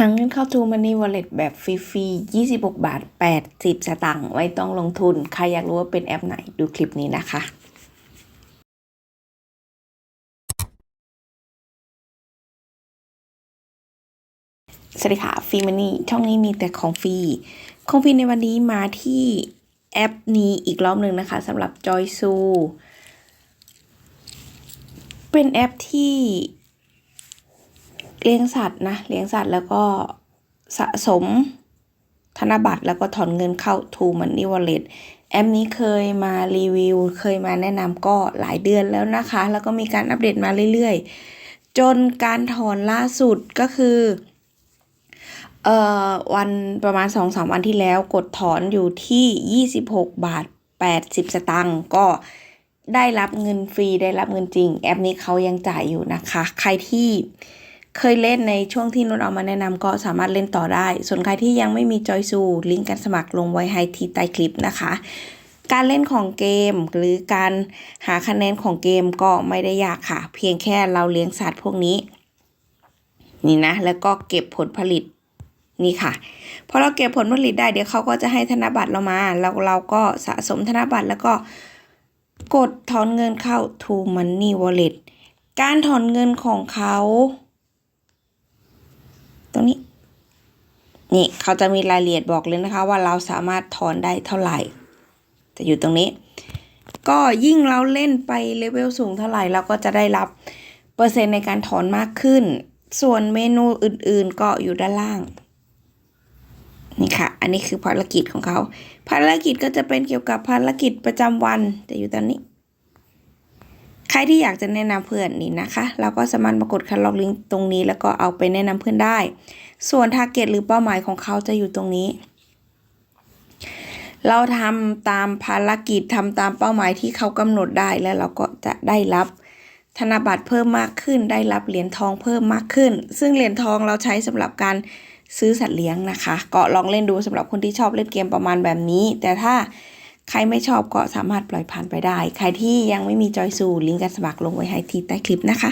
หาเงินเข้า t ูมันนี่ Wallet แบบฟรีๆ26 บาท 80 สตางค์ไว้ต้องลงทุน ใครอยากรู้ว่าเป็นแอปไหนดูคลิปนี้นะคะสวัสดีค่ะฟรีมันนี่ช่องนี้มีแต่ของฟรี ของฟรีในวันนี้มาที่แอปนี้อีกรอบหนึ่งนะคะสำหรับ Joysu เป็นแอปที่ เลี้ยงสัตว์นะเลี้ยงสัตว์แล้วก็สะสมธนบัตรแล้วก็ถอนเงินเข้า t ูมันนี่ Wallet แอปนี้เคยมารีวิว เคยมาแนะนำก็หลายเดือนแล้วนะคะ แล้วก็มีการอัปเดตมาเรื่อยๆ จนการถอนล่าสุดก็คือเอ่อวันประมาณ2อสวันที่แล้วกดถอนอยู่ที่ 26 บาท 80 สตางค์ก็ได้รับเงินฟรีได้รับเงินจริง แอปนี้เขายังจ่ายอยู่นะคะ ใครที่ เคยเล่นในช่วงที่นุชเอามาแนะนำก็สามารถเล่นต่อได้ ส่วนใครที่ยังไม่มีจอยซูลิงก์การสมัครลงไว้ให้ที่ใต้คลิปนะคะ การเล่นของเกมหรือการหาคะแนนของเกมก็ไม่ได้ยากค่ะ เพียงแค่เราเลี้ยงสัตว์พวกนี้ นี่นะ แล้วก็เก็บผลผลิตนี่ค่ะพอเราเก็บผลผลิตได้เดี๋ยวเขาก็จะให้ธนบัตรเรามาแล้วเราก็สะสมธนบัตรแล้วก็กดถอนเงินเข้า to money wallet การถอนเงินของเขา รงนี้ นี่เขาจะมีรายละเอียดบอกเลยนะคะว่าเราสามารถถอนได้เท่าไหร่ จะอยู่ตรงนี้ ก็ยิ่งเราเล่นไปเลเวลสูงเท่าไหร่เราก็จะได้รับเปอร์เซ็นต์ในการถอนมากขึ้น ส่วนเมนูอื่นๆก็อยู่ด้านล่างนี่ค่ะ อันนี้คือภารกิจของเขา ภารกิจก็จะเป็นเกี่ยวกับภารกิจประจำวัน จะอยู่ตอนนี้ ใครที่อยากจะแนะนำเพื่อนนี่นะคะ เราก็สามารถมากดคัดลอกลิงก์ตรงนี้ แล้วก็เอาไปแนะนำเพื่อนได้ ส่วนทาร์เก็ตหรือเป้าหมายของเขาจะอยู่ตรงนี้ เราทำตามภารกิจทำตามเป้าหมายที่เขากำหนดได้แล้วเราก็จะได้รับธนบัตรเพิ่มมากขึ้น ได้รับเหรียญทองเพิ่มมากขึ้น ซึ่งเหรียญทองเราใช้สำหรับการซื้อสัตว์เลี้ยงนะคะ ก็ลองเล่นดูสำหรับคนที่ชอบเล่นเกมประมาณแบบนี้ แต่ถ้า ใครไม่ชอบก็สามารถปล่อยผ่านไปได้ ใครที่ยังไม่มีจอยซูลิงก์การสมัครลงไว้ให้ที่ใต้คลิปนะคะ